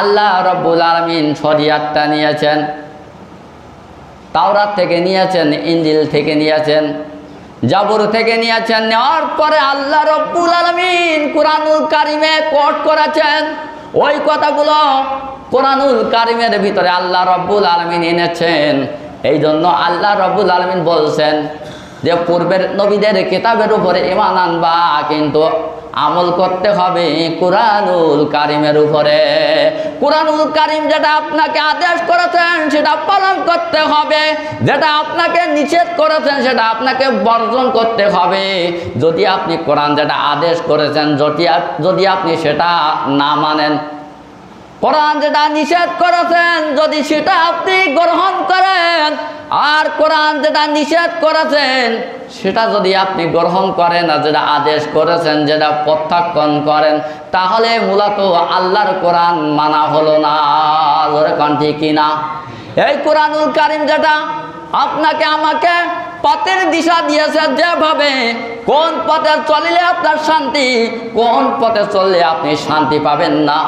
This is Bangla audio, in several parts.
আল্লাহ রব্বুল আলমিন শরিয়াতটা নিয়েছেন, তাওরাত থেকে নিয়েছেন ইঞ্জিল থেকে নিয়েছেন, জাবুর থেকে নিয়েছেন, নেওয়ার পরে আল্লাহ রব্বুল আলমিন কোরআনুল কারিমে কোট করেছেন। ওই কথাগুলো কোরআনুল কারিমের ভিতরে আল্লাহ রব্বুল আলমিন এনেছেন। এই জন্য আল্লাহ রব্বুল আলমিন বলছেন যে পূর্বের নবীদের কিতাবের উপরে ইমান আনবা, কিন্তু আমল করতে হবে কোরআনুল কারিমের উপরে। কোরআনুল কারিম যেটা আপনাকে আদেশ করেছেন, সেটা পালন করতে হবে। যেটা আপনাকে নিষেধ করেছেন, সেটা আপনাকে বর্জন করতে হবে। যদি আপনি কোরআন যেটা আদেশ করেছেন, যদি যদি আপনি সেটা না মানেন কোরআন যেটা নিষেধ করেছেন, যদি সেটা আপনি গ্রহণ করেন, আর কোরআন যেটা নিষেধ করেছেন, সেটা যদি আপনি গ্রহণ করেন আর যেটা আদেশ করেছেন, যেটা প্রত্যাখ্যান করেন, তাহলে মূলত আল্লাহর কোরআন মানা হলো না। ধরে কন ঠিক কিনা? এই কোরআনুল কারিম যেটা, আপনাকে আমাকে পথের দিশা দিয়েছে যেভাবে কোন পথে চলিলে আপনার শান্তি, কোন পথে চললে আপনি শান্তি পাবেন না।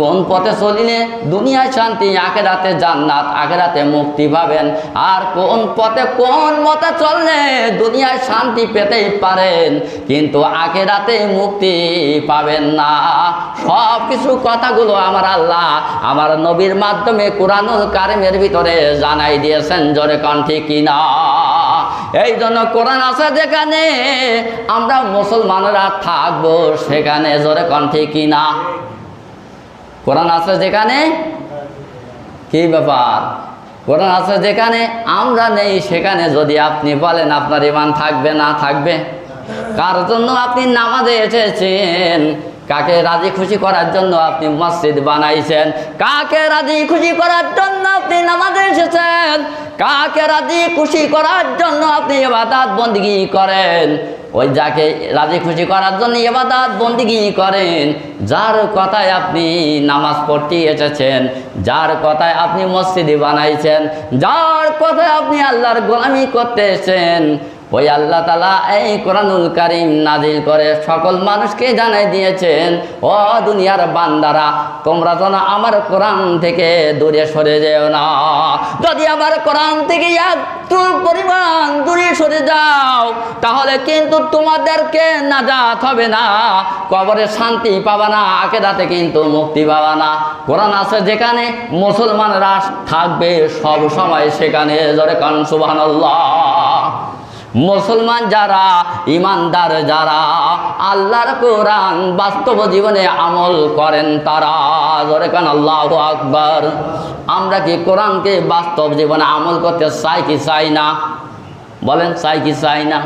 কোন পথে চলিলে দুনিয়ায় শান্তি আগে আখেরাতে জান্নাত, আখেরাতে মুক্তি পাবেন। আর কোন পথে, কোন মতে চললে দুনিয়ায় শান্তি পেতেই পারেন, কিন্তু আগে আখেরাতে মুক্তি পাবেন না। সব কিছু কথাগুলো আমার আল্লাহ আমার নবীর মাধ্যমে কোরআনুল কারিমের ভিতরে জানাই দিয়েছেন, জোরে কণ্ঠে কিনা? এই জন্য কোরআন আছে যেখানে আমরা মুসলমানরা থাকব সেখানে জোরে কণ্ঠে কিনা? কোরআন আছে যেখানে? কি ব্যাপার? কোরআন আছে যেখানে? আমরা নেই সেখানে যদি আপনি বলেন আপনার ইমান থাকবে না থাকবে? কার জন্য আপনি নামাজে এসেছেন? কাকে রাজি খুশি করার জন্য আপনি মসজিদ বানাইছেন? কাকে রাজি খুশি করার জন্য আপনি নামাজ এসেছেন? কাকে রাজি খুশি করার জন্য আপনি এবাদাত বন্দিগি করেন? ওই যাকে রাজি খুশি করার জন্য এবাদাত বন্দিগি করেন, যার কথায় আপনি নামাজ পড়তে এসেছেন, যার কথায় আপনি মসজিদে বানাইছেন, যার কথায় আপনি আল্লাহর গোলামি করতে এসেছেন ওই আল্লাহ তালা এই কোরআনুল কারিম নাজিল করে সকল মানুষকে জানাই দিয়েছেন, ও দুনিয়ার বান্দারা, তোমরা যেন আমার কোরআন থেকে দূরে সরে যেও না। যদি আমার কোরআন থেকে একটু পরিমাণ দূরে সরে যাও, তাহলে কিন্তু তোমাদেরকে নাজাত হবে না। কবরে শান্তি পাবা না আকেদাতে কিন্তু মুক্তি পাবা না। কোরআন আছে যেখানে মুসলমানরা থাকবে সব সময় সেখানে। জরে কান সুবহানাল্লাহ। মুসলমান যারা, ইমানদার যারা, আল্লাহর কোরআন বাস্তব জীবনে আমল করেন তারা। আল্লাহ আকবর। আমরা কি কোরআনকে বাস্তব জীবনে আমল করতে চাই কি চাই না? বলেন, চাই কি চাই না?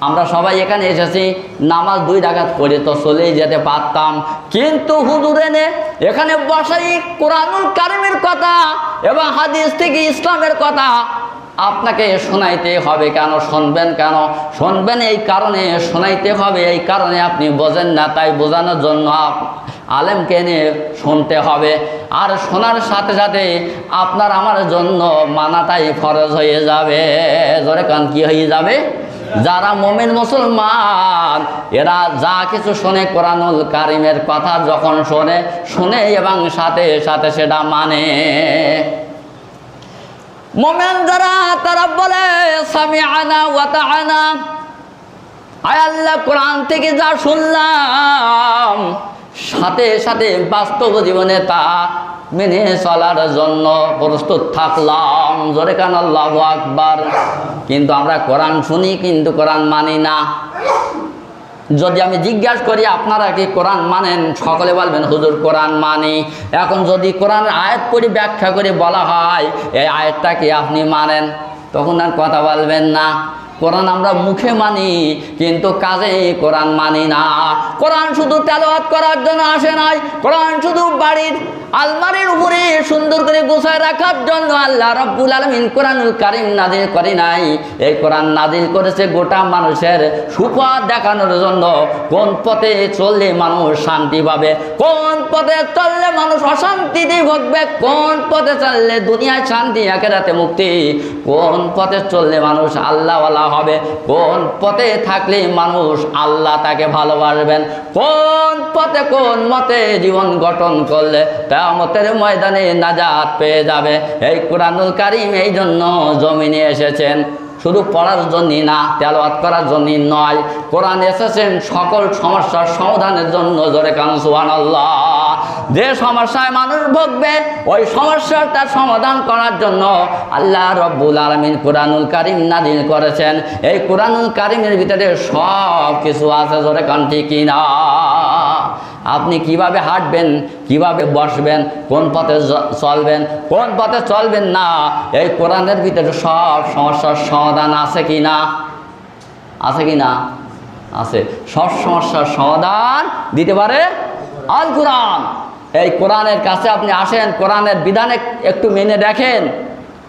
আমরা সবাই এখানে এসেছি, নামাজ দুই ডাকাত করে তো চলেই যেতে পারতাম। কিন্তু হুজুর এনে এখানে বসাই কোরআনুল কারিমের কথা এবং হাদিস থেকে ইসলামের কথা। আপনাকে শোনাইতে হবে কেন? শুনবেন কেন? শুনবেন এই কারণে, শোনাইতে হবে এই কারণে আপনি বোঝেন না, তাই বোঝানোর জন্য আলেমকে নিয়ে শুনতে হবে। আর শোনার সাথে সাথে আপনার আমার জন্য মানাটাই ফরজ হয়ে যাবে। জোরে কান, কি হয়ে যাবে? যারা মোমেন মুসলমান, এরা যা কিছু শোনে কোরআনুল কারিমের কথা যখন শোনে, শুনে এবং সাথে সাথে সেটা মানে। মোমেন যারা, তারা বলে স্বামী আনা ওয়াতা আনা আয় আল্লাহ, কোরআন থেকে যা শুনলাম, সাথে সাথে বাস্তব জীবনে তা মেনে চলার জন্য প্রস্তুত থাকলাম। জোরে কান, আল্লাহ আকবার। কিন্তু আমরা কোরআন শুনি, কিন্তু কোরআন মানি না। যদি আমি জিজ্ঞাসা করি, আপনারা কি কোরআন মানেন? সকলে বলবেন, হুজুর, কোরআন মানি। এখন যদি কোরআন আয়াত করে ব্যাখ্যা করে বলা হয়, এই আয়াতটা কি আপনি মানেন? তখন আর কথা বলবেন না। কোরআন আমরা মুখে মানি, কিন্তু কাজে কোরআন মানি না। কোরআন শুধু তেলাওয়াত করার জন্য আসে নাই, কোরআন শুধু বাড়ির আলমারির উপরে সুন্দর করে গোছায় রাখার জন্য আল্লাহ রব্বুল আলমিন কোরআনুল কারিম নাজিল করে নাই। এই কোরআন নাজিল করেছে গোটা মানুষের সুপথ দেখানোর জন্য। কোন পথে চললে মানুষ শান্তি পাবে? কোন পথে চললে মানুষ অশান্তিতে ভুগবে? কোন পথে চললে দুনিয়ায় শান্তি একেরাতে মুক্তি? কোন পথে চললে মানুষ আল্লাহওয়ালা দেওয়া হবে। কোন পথে থাকলে মানুষ আল্লাহ তাকে ভালোবাসবেন? কোন পথে, কোন মতে জীবন গঠন করলে কেয়ামতের ময়দানে নাজাত পেয়ে যাবে? এই কোরআনুল কারিম এই জন্য জমিনে এসেছেন। শুধু পড়ার জন্যই না, তেলাওয়াত করার জন্যই নয়, কোরআন এসেছেন সকল সমস্যার সমাধানের জন্য জোরে কান সুবহানাল্লাহ। যে সমস্যায় মানুষ ভুগবে, ওই সমস্যার তার সমাধান করার জন্য আল্লাহ রব্বুল আলমিন কোরআনুল কারিম নাজিল করেছেন। এই কোরআনুল কারিমের ভিতরে সব কিছু আছে জোরে কান ঠিকই না? আপনি কীভাবে হাঁটবেন, কীভাবে বসবেন, কোন পথে চলবেন, কোন পথে চলবেন না, এই কোরআনের ভিতরে সব সমস্যার সমাধান আছে কি না? আছে কি না? আছে। সব সমস্যার সমাধান দিতে পারে আল কোরআন। এই কোরআনের কাছে আপনি আসেন, কোরআনের বিধানে একটু মেনে দেখেন,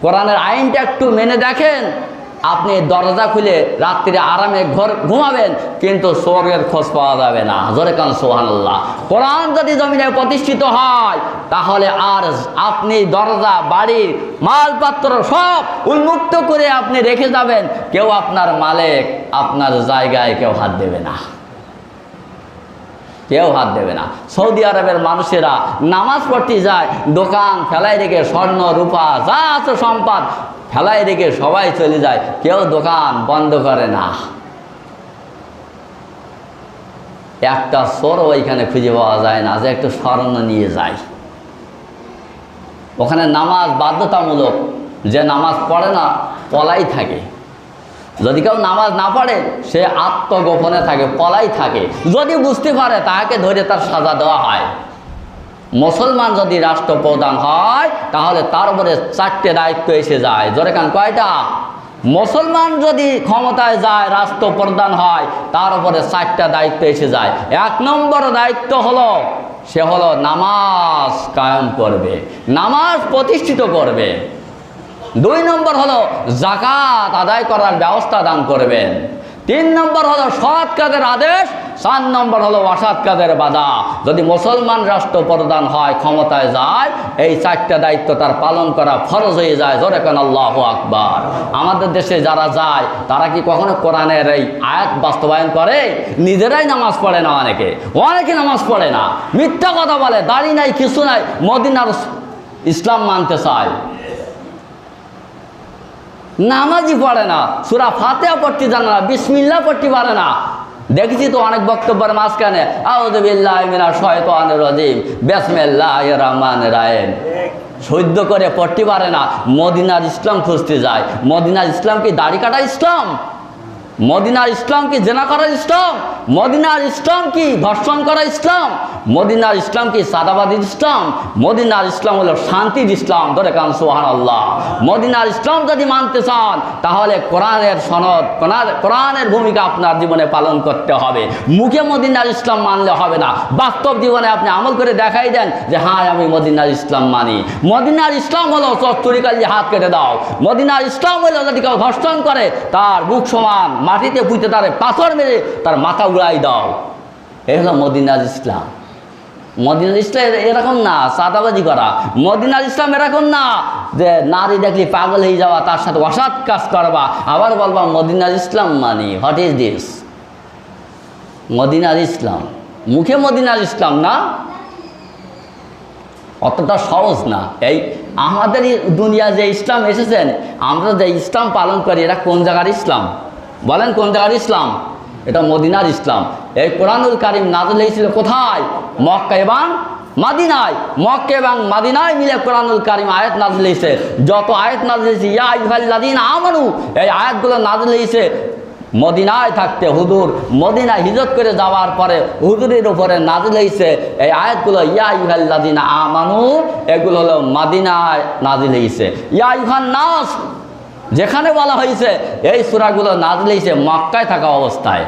কোরআনের আইনটা একটু মেনে দেখেন আপনি দরজা খুলে রাত্রিরে আরামে ঘর ঘুমাবেন, কিন্তু স্বর্গের খোঁজ পাওয়া যাবে না। জোরে কান সোহানাল্লাহ কোরআন যদি জমিনে প্রতিষ্ঠিত হয়, তাহলে আর আপনি দরজা বাড়ির মালপত্র সব উন্মুক্ত করে আপনি রেখে যাবেন। কেউ আপনার মালিক, আপনার জায়গায় কেউ হাত দেবে না। কেউ হাত দেবে না। সৌদি আরবের মানুষেরা নামাজ পড়তে যায়, দোকান ফেলাই রেখে স্বর্ণ, রূপা, যা আছে সম্পদ ফেলাই রেখে সবাই চলে যায়, কেউ দোকান বন্ধ করে না। একটা চোরও ওইখানে খুঁজে পাওয়া যায় না যে একটু স্বর্ণ নিয়ে যায়। ওখানে নামাজ বাধ্যতামূলক, যে নামাজ পড়ে না, পলাই থাকে। যদি কেউ নামাজ না পড়ে, সে আত্মগোপনে থাকে, পলাই থাকে। যদি বুঝতে পারে, তাকে ধরে তার সাজা দেওয়া হয়। মুসলমান যদি রাষ্ট্রপ্রধান হয়, তাহলে তার উপরে চারটে দায়িত্ব এসে যায়। জোরে কান, কয়টা? মুসলমান যদি ক্ষমতায় যায় রাষ্ট্রপ্রধান হয়, তার উপরে চারটা দায়িত্ব এসে যায়। এক নম্বর দায়িত্ব হলো, সে হলো নামাজ কায়ম করবে, নামাজ প্রতিষ্ঠিত করবে। দুই নম্বর হলো জাকাত আদায় করার ব্যবস্থা দান করবেন। তিন নম্বর হলো সৎ কাজের আদেশ, চার নম্বর হলো অসৎ কাজের বাধা। যদি মুসলমান রাষ্ট্র প্রধান হয়, ক্ষমতায় যায়, এই চারটা দায়িত্ব তার পালন করা ফরজ হয়ে যায়। জোরে কেন, আল্লাহ আকবার। আমাদের দেশে যারা যায়, তারা কি কখনো কোরআনের এই আয়াত বাস্তবায়ন করে? নিজেরাই নামাজ পড়ে না অনেকে। অনেকে নামাজ পড়ে না। মিথ্যা কথা বলে, দাড়ি নাই, কিছু নাই, মদিনার ইসলাম মানতে চায়। নামাজই পড়ে না। সুরা ফাতেহা পড়তে জানে না বিসমিল্লা পড়তে পারে না। দেখেছি তো অনেক বক্তব্যের মাঝখানে মিনা বিসমিল্লাহ রহমান রাহিম। সহ্য করে পড়তে পারে না। মদিনার ইসলাম খুঁজতে যায়। মদিনার ইসলাম কি দাড়ি কাটা ইসলাম? মদিনার ইসলাম কি জেনা করার ইসলাম? মদিনার ইসলাম কি? ধর্ষণ করা ইসলাম? মদিনার ইসলাম কি সাদাবাদী ইসলাম? মদিনার ইসলাম হলো শান্তির ইসলাম, ধরে কান সোহান আল্লাহ মদিনার ইসলাম যদি মানতে চান, তাহলে কোরআনের সনদ কোরআনের ভূমিকা আপনার জীবনে পালন করতে হবে। মুখে মদিনার ইসলাম মানলে হবে না। বাস্তব জীবনে আপনি আমল করে দেখাই দেন যে হ্যাঁ আমি মদিনার ইসলাম মানি। মদিনার ইসলাম হলো চতুরিকালি হাত কেটে দাও। মদিনার ইসলাম হলো যদি কেউ ধর্ষণ করে, তার বুক সমান মাটিতে পুঁতে তার পাথর মেরে তার মাথা উড়াই দাও। এই হলো মদিনার ইসলাম। মদিনার ইসলাম এরকম না, সাদাবাজি করা। মদিনার ইসলাম এরকম না যে নারী দেখলি পাগল হয়ে যাওয়া, তার সাথে অসৎ কাজ করবা। আবার বলবা মদিনার ইসলাম মানি হোয়াট ইজ দিস মদিনার ইসলাম। মুখে মদিনার ইসলাম না? অতটা সহজ না। এই আমাদের দুনিয়া যে ইসলাম এসেছেন, আমরা যে ইসলাম পালন করি, এটা কোন জায়গার ইসলাম? বলেন কোন জায়গার ইসলাম? এটা মদিনার ইসলাম। এই কোরআনুল কারিম নাজল হয়েছিল কোথায়? মক্কা এবং মাদিনায়। মক্কা এবং মাদিনায় মিলে কোরআনুল কারিম আয়াত নাজল হয়েছে। যত আয়াত নাজল হয়েছে, ইয়া ইহাল্লাদিন আমানু, এই আয়াতগুলো নাজল হয়েছে। মদিনায় থাকতে হুজুর, মদিনায় হিজত করে যাওয়ার পরে হুজুরের উপরে নাজিল হয়েছে। এই আয়াতগুলো ইয়া ইহাল্লাদিন আমানু, এগুলো হলো মাদিনায় নাজিল হয়েছে। ইয়া ইহান নাস যেখানে বলা হয়েছে এই সুরাগুলো নাজলেছে মক্কায় থাকা অবস্থায়।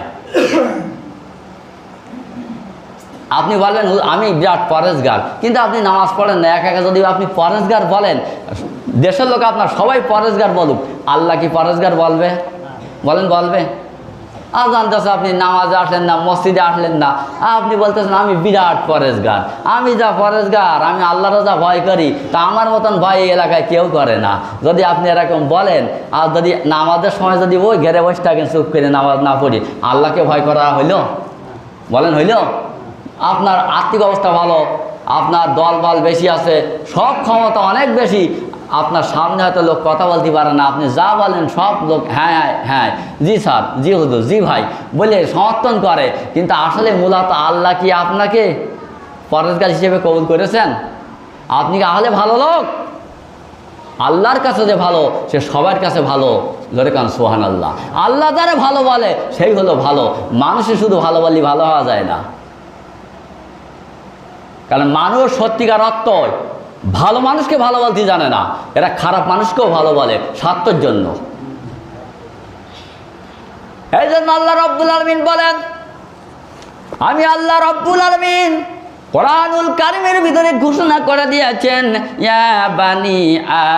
আপনি বলেন "হুজুর, আমি বিরাট পরেশগার কিন্তু আপনি নামাজ পড়েন না একা একা যদি আপনি পরেশগার বলেন দেশের লোক আপনার সবাই পরেশগার বলুক। আল্লাহ কি পরেশগার বলবে? বলেন বলবে। আজান দেশে আপনি নামাজে আসলেন না, মসজিদে আসলেন না। আপনি বলতেছেন, আমি বিরাট পরেশগার, আমি যা পরেশগার, আমি আল্লাহর যা ভয় করি, তা আমার মতন ভয় এই এলাকায় কেউ করে না। যদি আপনি এরকম বলেন, আর যদি নামাজের সময় যদি ওই ঘেরে বসে থাকেন, চুপ করে নামাজ না পড়ি, আল্লাহকে ভয় করা হইল? বলেন হইল? আপনার আর্থিক অবস্থা ভালো, আপনার দল বল বেশি আছে, সব ক্ষমতা অনেক বেশি আপনার সামনে হয়তো লোক কথা বলতে পারে না, আপনি যা বলেন সব লোক হ্যাঁ হ্যাঁ হ্যাঁ জি স্যার, জি হুজুর, জি ভাই, বলে সমর্থন করে। কিন্তু আসলে মূলত আল্লাহ কি আপনাকে পরেশগার হিসেবে কবুল করেছেন? আপনি কি আহলে ভালো লোক? আল্লাহর কাছে যে ভালো, সে সবার কাছে ভালো। ধরে কান সোহান আল্লাহ আল্লাহ যারা ভালো বলে, সেই হলো ভালো। মানুষে শুধু ভালো বললে ভালো হওয়া যায় না। কারণ মানুষ সত্যিকার অর্থ ভালো মানুষকে ভালো বলতে জানে না। এরা খারাপ মানুষকেও ভালো বলে স্বার্থের জন্য। এই জন্য আল্লাহ রব্বুল আলমিন বলেন, আমি আল্লাহ রব্বুল আলমিন কোরআনুল কারিমের ভিতরে ঘোষণা করে দিয়েছেন, ইয়া বানি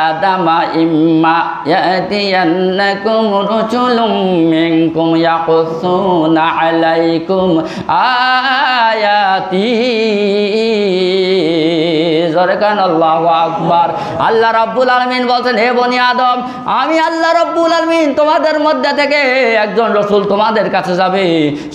আদামা ইম্মা ইয়াতিয়ান্নাকুম রুসুলুম মিনকুম ইয়াকুসুনা আলাইকুম আয়াতি। জরকান আল্লাহ আকবার। আল্লাহ রব্বুল আলমিন বলছেন, হে বনি আদম, আমি আল্লাহ রব্বুল আলমিন তোমাদের মধ্যে থেকে একজন রসুল তোমাদের কাছে যাবে।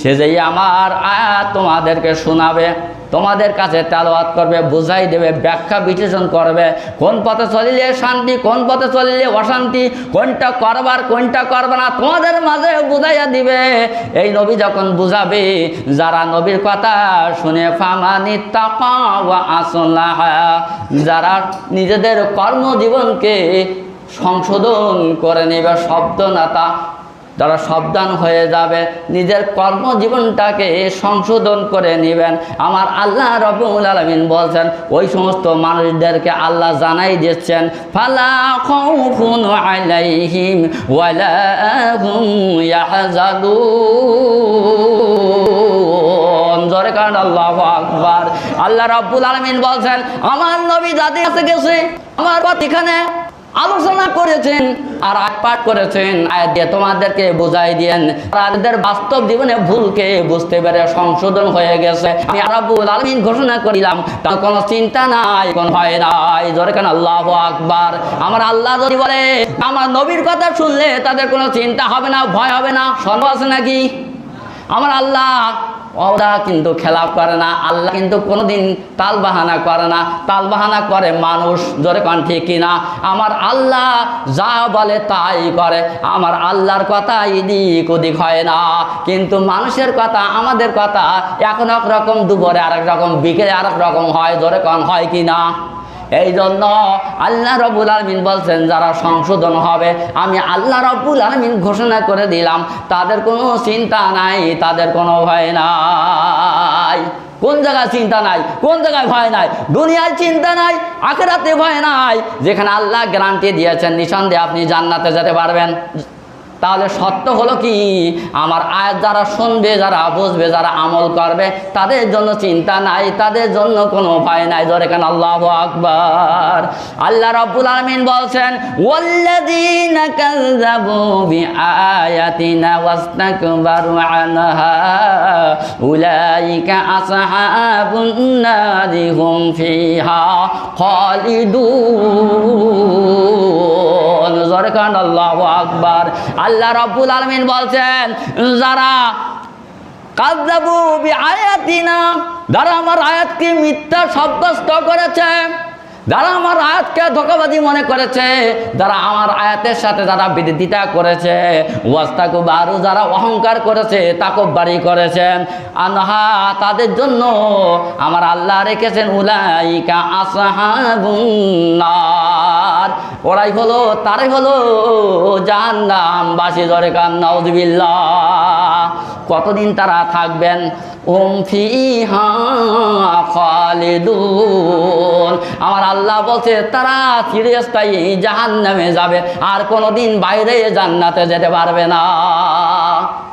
সে যেই আমার আয়াত তোমাদেরকে শোনাবে। তোমাদের কাছে তেলাওয়াত করবে, বুঝাই দেবে, ব্যাখ্যা বিশ্লেষণ করবে, কোন পথে চলিলে শান্তি, কোন পথে চলিলে অশান্তি, কোনটা করবার, কোনটা করবে না, তোমাদের মাঝে বুঝাইয়া দিবে। এই নবী যখন বুঝাবে, যারা নবীর কথা শুনে, ফামানি আসল্লাহ যারা নিজেদের কর্মজীবনকে সংশোধন করে নেবে, শব্দ নাতা যারা সাবধান হয়ে যাবে, নিজের কর্মজীবনটাকে সংশোধন করে নেবেন। আমার আল্লাহ রবুল আলমিন বলছেন, ওই সমস্ত মানুষদেরকে আল্লাহ জানাই দিচ্ছেন, ফালা জোরে কারণ আল্লাহু আকবার। আল্লাহ রাব্বুল আলামিন বলছেন, আমার নবী যাদের কাছে গেছে, আমার এখানে। আলোচনা করেছেন আর আট পাঠ করেছেন, আয়াত দিয়ে তোমাদেরকে বুঝাই দিয়েন। তাদের বাস্তব জীবনে ভুলকে বুঝতে পেরে সংশোধন হয়ে গেছে। আমি আরবুল আলমিন ঘোষণা করিলাম, তার কোনো চিন্তা নাই, কোনো ভয় নাই। জোরে কেন, আল্লাহ আকবার। আমার আল্লাহ যদি বলে, আমার নবীর কথা শুনলে তাদের কোনো চিন্তা হবে না, ভয় হবে না সম্ভব আছে নাকি? আমার আল্লাহ ওরা কিন্তু খেলাপ করে না, আল্লাহ কিন্তু কোনোদিন তাল বাহানা করে না। তাল বাহানা করে মানুষ, জোরে কণ্ঠে ঠিক কিনা আমার আল্লাহ যা বলে তাই করে, আমার আল্লাহর কথা এদিক ওদিক হয় না। কিন্তু মানুষের কথা, আমাদের কথা এখন এক রকম দুপুরে আরেক রকম, বিকেলে আরেক রকম হয়, জোরে কণ হয় কি না? এই জন্য আল্লাহ রবুল আলমিন বলছেন, যারা সংশোধন হবে, আমি আল্লাহ রবুল আলমিন ঘোষণা করে দিলাম, তাদের কোনো চিন্তা নাই, তাদের কোনো ভয় নাই। কোন জায়গায় চিন্তা নাই, কোন জায়গায় ভয় নাই? দুনিয়ায় চিন্তা নাই, আখেরাতে ভয় নাই। যেখানে আল্লাহ গ্যারান্টি দিয়েছেন, নিঃসন্দেহে আপনি জান্নাতে যেতে পারবেন। তাহলে সত্য হলো কি? আমার আয়াত যারা শুনবে, যারা বুঝবে, যারা আমল করবে, তাদের জন্য চিন্তা নাই, তাদের জন্য কোনো ভয় নাই। ধরে কেন? আল্লাহ আকবার। আল্লাহ রাব্বুল আলামিন বলছেন ফিহা খালিদুন। জোরে কান আল্লাহু আকবার। আল্লাহ রাব্বুল আলামিন বলছেন, যারা কাযযাবু বিআয়াতিনা, যারা আমার আয়াতকে মিথ্যা সাব্যস্ত করেছে, যারা আমার আয়াতকে ধোকাবাজি মনে করেছে, যারা আমার আয়াতের সাথে যারা বিরোধিতা করেছে ওয়াস্তাকু বারু যারা অহংকার করেছে, তাকব্বারি করেছেন। আনহা, তাদের জন্য আমার আল্লাহ রেখেছেন উলাইকা আসহাবুন্নার ওরাই হলো, তারাই হলো জাহান্নাম বাসি জরে কান কতদিন তারা থাকবেন? ওম ফিহা খালিদুন। আমার আল্লাহ বলছে, তারা চিরস্থায়ী জাহান্নামে যাবে, আর কোনোদিন বাইরে জান্নাতে যেতে পারবে না।